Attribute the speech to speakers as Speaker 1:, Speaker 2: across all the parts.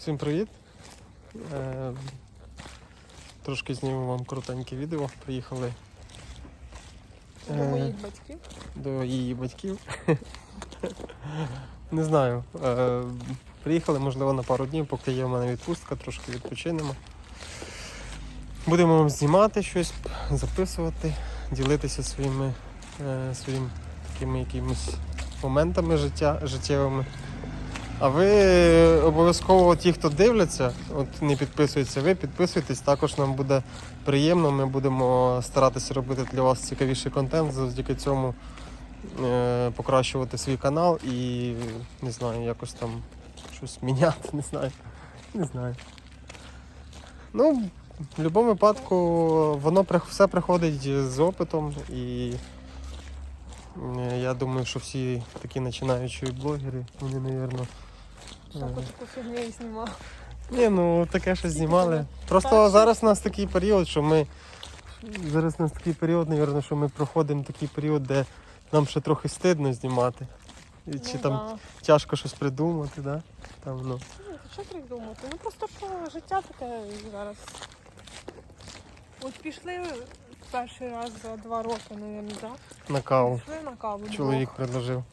Speaker 1: Всім привіт! Е, Трошки зніму вам коротеньке відео. Приїхали
Speaker 2: До
Speaker 1: Е.
Speaker 2: моїх батьків.
Speaker 1: до її батьків. Не знаю. Е, Приїхали, можливо, на пару днів, поки є в мене відпустка, трошки відпочинемо. Будемо вам знімати щось, записувати, ділитися своїми, е, своїм такими якимись моментами життя, життєвими. А ви обов'язково ті, хто дивляться, от не підписуються, ви підписуйтесь, також нам буде приємно. Ми будемо старатися робити для вас цікавіший контент, завдяки цьому е, покращувати свій канал і не знаю, якось там щось міняти, не знаю. Не знаю. Ну, в будь-якому випадку воно все приходить з опитом і е, я думаю, що всі такі починаючі блогери, вони, мабуть,
Speaker 2: Що таку фігню і знімав.
Speaker 1: ні, ну таке ще знімали. Просто зараз у нас такий період, що ми. Зараз у нас такий період, мабуть, що ми проходимо такий період, де нам ще трохи стидно знімати. І Чи
Speaker 2: Ну
Speaker 1: там
Speaker 2: да.
Speaker 1: тяжко щось придумати, да? Там, ну.
Speaker 2: Ну, Що придумати? Ну просто що життя таке зараз. От пішли перший раз за два роки, мабуть, да?
Speaker 1: на каву.
Speaker 2: Пішли на каву.
Speaker 1: Чоловік
Speaker 2: вдвох.
Speaker 1: предложив.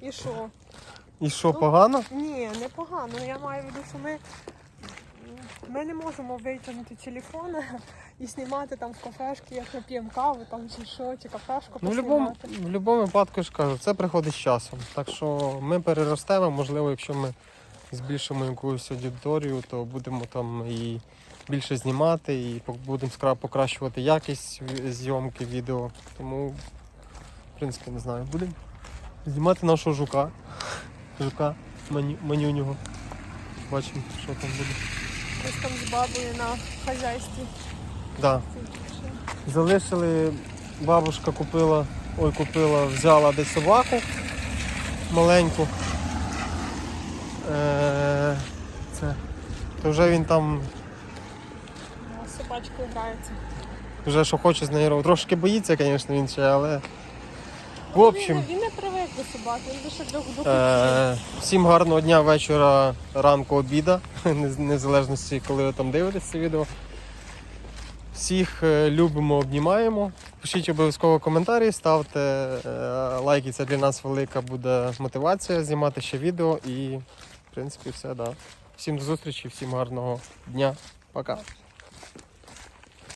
Speaker 2: І що?
Speaker 1: І що,
Speaker 2: Ну,
Speaker 1: погано?
Speaker 2: Ні, не погано. Я маю в виду, що ми, ми не можемо витягнути телефон і знімати там в кафешки, як ми п'ємо каву, там чи що, чи кафешку
Speaker 1: Ну, в будь-якому в будь-якому випадку я ж кажу, це приходить з часом. Так що ми переростемо, можливо, якщо ми збільшимо якусь аудиторію, то будемо там і більше знімати, і будемо покращувати якість зйомки відео. Тому, в принципі, не знаю, будемо знімати нашого жука. Жука маню, манюнього. Бачимо, що там буде.
Speaker 2: Ось там з бабою на хазяйстві.
Speaker 1: Да. Залишили, бабушка купила, ой, купила, взяла десь собаку маленьку. Е, це, то вже він там,
Speaker 2: З собачкою грається.
Speaker 1: вже що хоче з нею робити. Трошки боїться, звісно, він ще, але. В общем,
Speaker 2: Він, він не до собак, він лише до,
Speaker 1: е, всім гарного дня, вечора, ранку, обіда, нез- незалежності, коли ви там дивитесь це відео. Всіх е, любимо, обнімаємо. Пишіть обов'язково коментарі, ставте е, лайки, це для нас велика буде мотивація знімати ще відео. І, в принципі, все, да. Всім до зустрічі, всім гарного дня. Пока.